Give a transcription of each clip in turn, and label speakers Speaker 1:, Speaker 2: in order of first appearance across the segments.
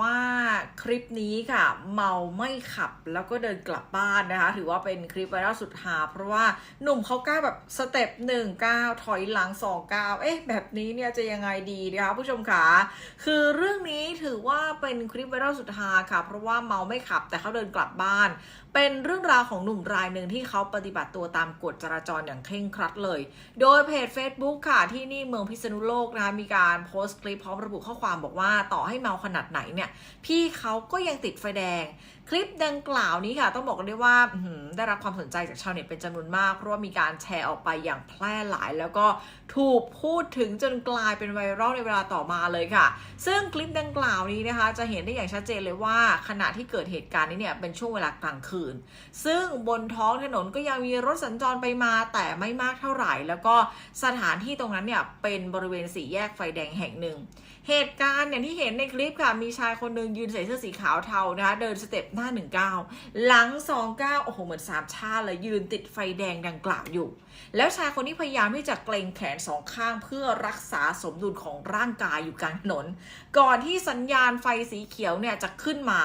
Speaker 1: ว่า คลิปนี้ค่ะ เมาไม่ขับแล้วก็เดินกลับบ้านนะคะ ถือว่าเป็นคลิปไวรัลสุดฮาเพราะว่าหนุ่มเขาก้าวแบบสเต็ปหนึ่งก้าวถอยหลังสองก้าวเอ๊ะ แบบนี้เนี่ยจะยังไงดีนะคะผู้ชมขาคือเรื่องนี้ถือว่าเป็นคลิปไวรัลสุดฮาค่ะ เพราะว่าเมาไม่ขับแต่เขาเดินกลับบ้าน เป็นเรื่องราวของหนุ่มรายหนึ่งที่เขาปฏิบัติตัวตามกฎจราจรอย่างเคร่งครัดเลย โดยเพจ Facebook ค่ะที่นี่เมืองพิษณุโลกนะคะมีการโพสต์คลิปพร้อมระบุข้อความบอกว่าต่อให้เมาขนาดไหนเนี่ยพี่เขาก็ยังติดไฟแดง คลิปดังกล่าวนี้ค่ะ ต้องบอกกันได้ว่าได้รับความสนใจจากชาวเน็ตเป็นจำนวนมาก เพราะว่ามีการแชร์ออกไปอย่างแพร่หลาย แล้วก็ถูกพูดถึงจนกลายเป็นไวรัลในเวลาต่อมาเลยค่ะ ซึ่งคลิปดังกล่าวนี้นะคะ จะเห็นได้อย่างชัดเจนเลยว่า ขณะที่เกิดเหตุการณ์นี้เนี่ยเป็นช่วงเวลากลางคืน ซึ่งบนท้องถนนก็ยังมีรถสัญจรไปมาแต่ไม่มากเท่าไหร่ แล้วก็สถานที่ตรงนั้นเนี่ยเป็นบริเวณสี่แยกไฟแดงแห่งหนึ่ง เหตุการณ์อย่างที่เห็นในคลิปค่ะมีชายคนหนึ่งยืนใส่เสื้อสีขาวเทานะคะเดินสเต็ปหน้า 19 หลัง 29 โอ้โห เหมือนสามชาติเลยยืนติดไฟแดงดังกล่าวอยู่ แล้วชายคนนี้พยายามที่จะเกรงแขนสองข้างเพื่อรักษาสมดุลของร่างกายอยู่กลางถนน ก่อนที่สัญญาณไฟสีเขียวเนี่ยจะขึ้นมา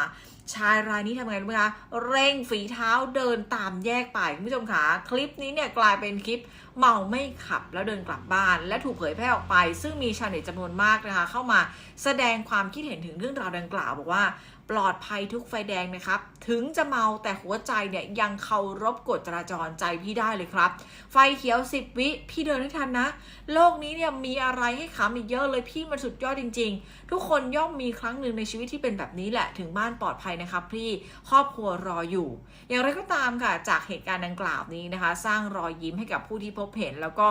Speaker 1: ชายรายนี้ทำไงรู้ไหมคะ เร่งฝีเท้าเดินตามแยกไปคุณผู้ชมคะคลิปนี้เนี่ยกลายเป็นคลิปเมาไม่ขับแล้วเดินกลับบ้าน และถูกเผยแพร่ออกไป ซึ่งมีชาวเน็ตจำนวนมากนะคะ เข้ามาแสดงความคิดเห็นถึงเรื่องราวดังกล่าวบอกว่าปลอดภัยทุกไฟแดงนะครับ ถึงจะเมาแต่หัวใจเนี่ยยังเคารพกฎจราจรใจพี่ได้เลยครับ ไฟเขียว 10 วิพี่เดินให้ทันนะ โลกนี้เนี่ยมีอะไรให้ขำอีกเยอะเลยพี่มันสุดยอดจริง ๆ ทุกคนย่อมมีครั้งหนึ่งในชีวิตที่เป็นแบบนี้แหละถึงบ้านปลอดภัยนะครับพี่ครอบครัวรออยู่ อย่างไรก็ตามค่ะจากเหตุการณ์ดังกล่าวนี้นะคะ สร้างรอยยิ้มให้กับผู้ที่พบเห็น แล้วก็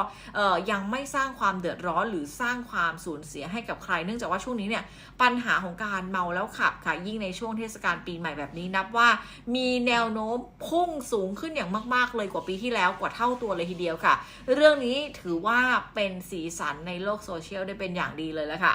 Speaker 1: ยังไม่สร้างความเดือดร้อนหรือสร้างความสูญเสียให้กับใคร เนื่องจากว่าช่วงนี้เนี่ยปัญหาของการเมาแล้วขับค่ะยิ่งในช่วงเทศกาลปีใหม่แบบนี้นับว่า มีแนวโน้มพุ่งสูงขึ้นอย่างมาก ๆ เลยกว่าปีที่แล้วกว่าเท่าตัวเลยทีเดียวค่ะ เรื่องนี้ถือว่าเป็นสีสันในโลกโซเชียลได้เป็นอย่างดีเลยแล้วค่ะ